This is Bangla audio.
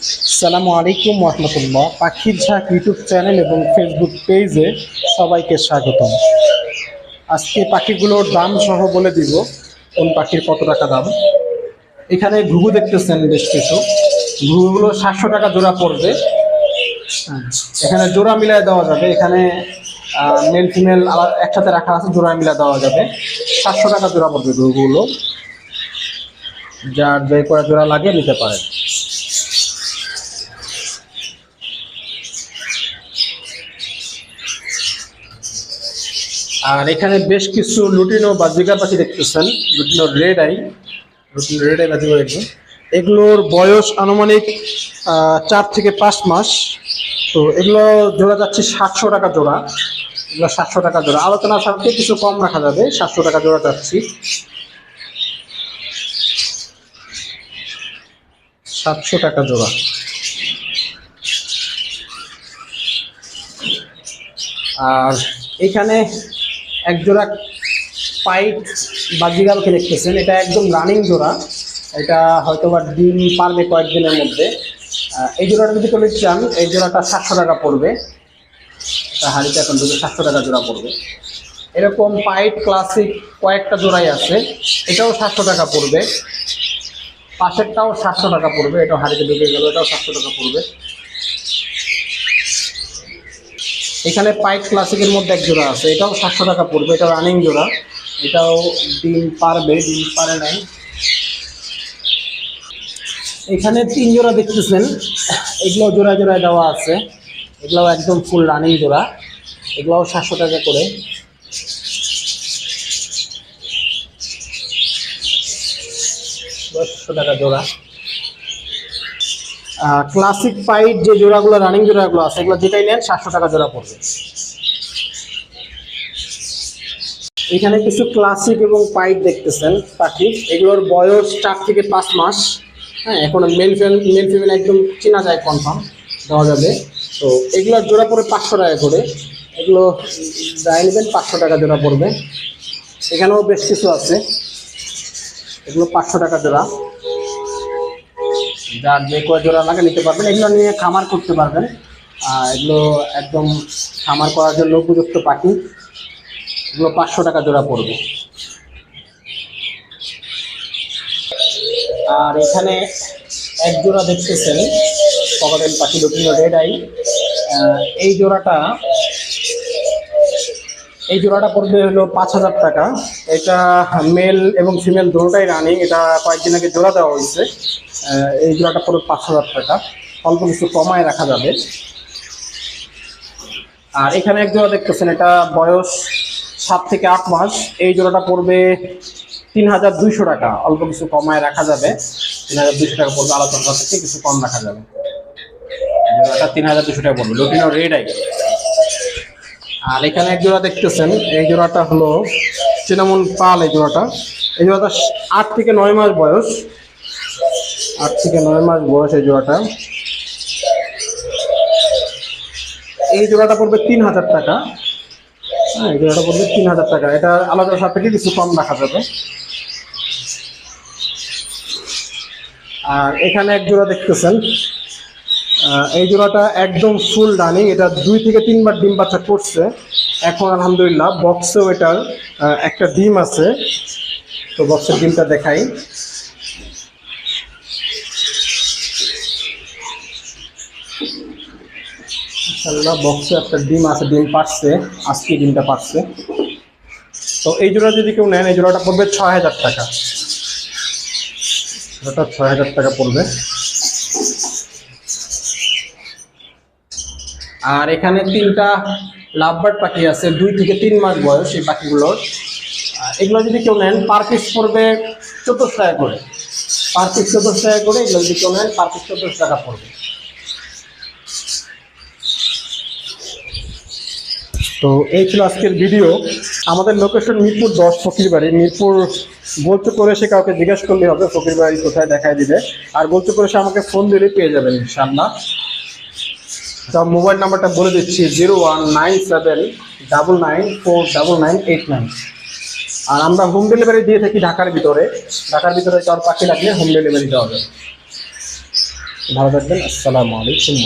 সালামু আলাইকুম রহমতুল্লাহ পাখির ঝাঁক ইউটিউব চ্যানেল এবং ফেসবুক পেজে সবাইকে স্বাগতম। আজকে পাখিগুলোর দাম সহ বলে দিব কোন পাখির কত টাকা দাম। এখানে ঘুঘু দেখতেছেন বেশ কিছু। ঘুঘুগুলো সাতশো টাকা জোড়া পড়বে। এখানে জোড়া মিলায় দেওয়া যাবে। এখানে মেল ফিমেল আবার একসাথে রাখা আছে, জোড়া মিলায় দেওয়া যাবে। সাতশো টাকা জোড়া পড়বে ঘুঘুগুলো। যার যে করা জোড়া লাগে নিতে পারেন। আর এখানে বেশ কিছু লুটিনো বা জিগা পাখি দেখতেছেন। Lutino red eye lutino red eye বা জিগা এগুলোর বয়স আনুমানিক চার থেকে পাঁচ মাস। তো এগুলো জোড়া যাচ্ছে সাতশো টাকা জোড়া। এগুলো সাতশো টাকা জোড়া। আলোচনা সাথে কিছু কম রাখা যাবে। সাতশো টাকা জোড়া যাচ্ছি। সাতশো টাকা জোড়া। আর এখানে এক জোড়া পাইট বা জিগালকে দেখতেছেন। এটা একদম রানিং জোড়া। এটা হয়তো বা ডিম পারবে কয়েকদিনের মধ্যে। এই জোড়াটা যদি কেউ চান, এই জোড়াটা সাতশো টাকা পড়বে। তা হাড়িতে এখন দুটো সাতশো টাকা জোড়া পড়বে। এরকম পাইট ক্লাসিক কয়েকটা জোড়াই আছে। এটাও সাতশো টাকা পড়বে। পাশেরটাও সাতশো টাকা পড়বে। এটাও হাড়িতে ঢুকে গেল, এটাও সাতশো টাকা পড়বে। এখানে পাইপ ক্লাসিকের মধ্যে এক জোড়া আছে। এটাও সাতশো টাকা পড়বে, এটা রানিং জোড়া। এটাও ডিম পারবে, ডিম পারে নাই। এখানে তিন জোড়া দেখতেছেন। এগুলো জোড়া জোড়ায় দেওয়া আছে। এগুলোও একদম ফুল রানিং জোড়া। এগুলোও সাতশো টাকা করে। দশশো টাকা জোড়া। ক্লাসিক পাইপ যে জোড়াগুলো রানিং জোড়াগুলো আছে, এগুলো যেটাই নেন, সাতশো টাকা জোড়া পড়বে। এখানে কিছু ক্লাসিক এবং পাইপ দেখতেছেন, পাখি। এগুলোর বয়স চার থেকে পাঁচ মাস। হ্যাঁ এখন মেল ফিমেল মেল ফিমেল একদম চেনা যায় কনফার্ম দেওয়া যাবে। তো এগুলোর জোড়া পড়ে পাঁচশো টাকা করে। এগুলো যাই নেবেন, পাঁচশো টাকা জোড়া পড়বে। এখানেও বেশ কিছু আছে। এগুলো পাঁচশো টাকা জোড়া। যার যে কয় জোড়া লাগে নিতে পারবেন। এগুলো নিয়ে খামার করতে পারবেন। এগুলো একদম খামার করার জন্য উপযুক্ত পাখি। এগুলো পাঁচশো টাকা জোড়া পড়বে। আর এখানে এক জোড়া দেখতেছেন। পাখি লুটিনো রেড আই এই জোড়াটা এই জোড়াটা পড়বে হলো পাঁচ হাজার টাকা। এটা মেল এবং ফিমেল দুটোটাই রানিং এটা কয়েকদিন আগে জোড়া দেওয়া হয়েছে। এই জোড়াটা পড়বে পাঁচ হাজার টাকা। অল্প কিছু কমায় রাখা যাবে। আর এখানে এক জোড়া দেখতেছেন, এটা বয়স সাত থেকে আট মাস। এই জোড়াটা পড়বে তিন হাজার দুইশো টাকা। অল্প কিছু কমায় রাখা যাবে। তিন হাজার দুইশো টাকা পড়বে, আলোচনা থেকে কিছু কম রাখা যাবে। জোড়াটা তিন হাজার দুশো টাকা পড়বে। লুটিনো রেড আই আর এখানে এক জোড়া দেখতেছেন, এই জোড়াটা হলো চিনামন পাল এই জোড়াটা। এই জোড়াটা আট থেকে নয় মাস বয়স। আট থেকে নয় মাস বয়স এই জোড়াটা। এই জোড়াটা পড়বে তিন হাজার টাকা। হ্যাঁ এই জোড়াটা পড়বে তিন হাজার টাকা। এটা আলাদা সাপেক্ষে কিছু কম রাখা যাবে। আর এখানে এক জোড়া দেখতেছেন এই জোড়াটা একদম ফুল রানিং এটা দুই থেকে তিনবার ডিম বাচ্চা করছে। এখন আলহামদুলিল্লাহ বক্সেও এটার একটা ডিম আছে। তো বক্সের ডিমটা দেখাই। বক্সে একটা ডিম আছে, ডিম পাচ্ছে আজকে ডিমটা পাচ্ছে তো এই জোড়া যদি কেউ নেন, এই জোড়াটা পড়বে ছয় হাজার টাকা। ছয় হাজার টাকা পড়বে। আর এখানে তিনটা লাভবার্ড পাখি আছে, দুই থেকে তিন মাস বয়স এই পাখিগুলোর। এগুলো যদি কেউ নেন, পার পিস পড়বে চোদ্দোশো টাকা করে। পার পিস টাকা করে এগুলো যদি কেউ নেন, পার পিস টাকা পড়বে। তো এই ছিল আজকের ভিডিও। আমাদের লোকেশন মিরপুর দশ ফকির বাড়ি মিরপুর বলতে করে সে কাউকে জিজ্ঞেস করলে হবে ফকির বাড়ি কোথায় দেখায় দিবে। আর বলতে করে সে আমাকে ফোন দিলে পেয়ে যাবেন ইনশাল্লাহ তা মোবাইল নাম্বারটা বলে দিচ্ছি, zero one nine seven double nine four double nine eight nine. আর আমরা হোম ডেলিভারি দিয়ে থাকি ঢাকার ভিতরে। ঢাকার ভিতরে চার পাখি লাগলে হোম ডেলিভারি দেওয়া যাবে। ভালো থাকবেন, আসসালামু আলাইকুম।